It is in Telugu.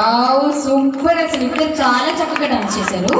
వావ్ సూపర్ అసలు. ఇప్పుడే చాలా చక్కగా డాన్స్ చేశారు.